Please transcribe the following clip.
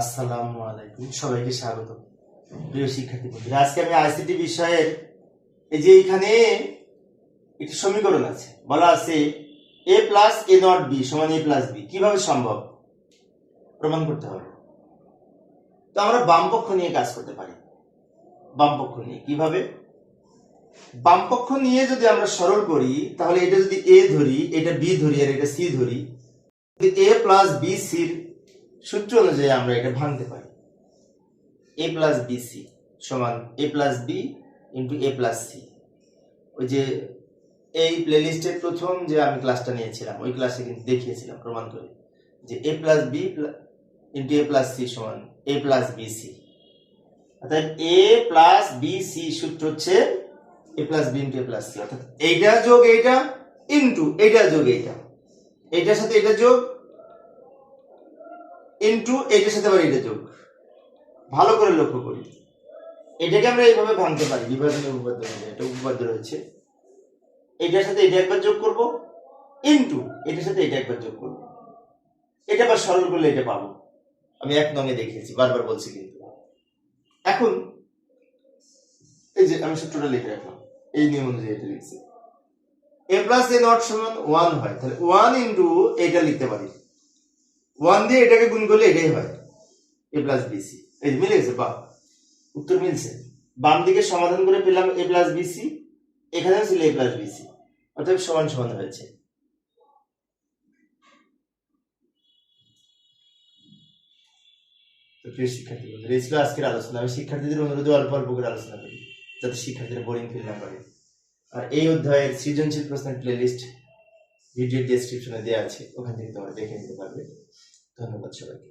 আসসালামু আলাইকুম। সবাইকে স্বাগত। প্রিয় শিক্ষার্থী বন্ধুরা, আজকে আমি আইসিটি বিষয়ের এই যে এখানে একটি সমীকরণ আছে, বলা আছে A plus A not B সমান এ প্লাস বি কীভাবে সম্ভব? প্রমাণ করতে হবে। তো আমরা বাম পক্ষ নিয়ে কাজ করতে পারি। বাম পক্ষ নিয়ে। কীভাবে? বাম পক্ষ নিয়ে যদি আমরা সরল করি, তাহলে এটা যদি এ ধরি, এটা বি ধরি, আর এটা সি ধরি এ প্লাস বি সির সূত্র অনুযায়ী আমরা এটা ভাঙতে পারি। এ প্লাস বি সি সমান A plus B into A plus C ওই যে এই প্লেলিস্টের প্রথম যে আমি ক্লাসটা নিয়েছিলাম, ওই ক্লাসে কিন্তু দেখিয়েছিলাম প্রমাণ করে যে A plus B into A plus C সমান এ প্লাস বি সি অর্থাৎ এ প্লাস বি সি সূত্র হচ্ছে A plus B into A plus C অর্থাৎ এইটা যোগ এইটা ইন্টু এইটা যোগ এইটা। এইটার সাথে এটা যোগ ইন্টু এটার সাথে আবার এটা যোগ। ভালো করে লক্ষ্য করি। এটাকে আমরা এইভাবে ভাঙতে পারি বিভাজনের উপপাদ্য এটা উপপাদ্য রয়েছে। এটার সাথে এটা একবার যোগ করব। ইন্টু এটার সাথে এটা একবার যোগ করব। এটা আবার সরল করলে এটা পাবো। আমি এক নঙে দেখিয়েছি, বারবার বলছি কিন্তু। এখন, এই যে আমি সূত্রটা লিখে রাখলাম, এই নিয়ম অনুযায়ী এটা লিখছি। এ প্লাস এ নট সমান ওয়ান হয়। তাহলে ওয়ান ইন্টু এটা লিখতে পারি। ওয়ান দিয়ে এটাকে গুণ করলে এটাই হয়। এ প্লাস বিসি এই যে, মিলে গেছে বা উত্তর মিলছে। বাম দিকে সমাধান করে পেলাম এ প্লাস বিসি এখানেও ছিল এ প্লাস বিসি অর্থাৎ সমান সমান হয়েছে। প্রিয় শিক্ষার্থী বন্ধুরা, এই ছিল আজকের আলোচনা। আমি শিক্ষার্থীদের অনুরোধে অল্প অল্প করে আলোচনা করি, যাতে শিক্ষার্থীরা বোরিং ফিল না করে। আর এই অধ্যায়ের সৃজনশীল প্রশ্নের প্লেলিস্ট ভিডিও ডেসক্রিপশনে দেওয়া আছে ওখান থেকে তোমরা দেখে নিতে পারবে। ধন্যবাদ সবাইকে।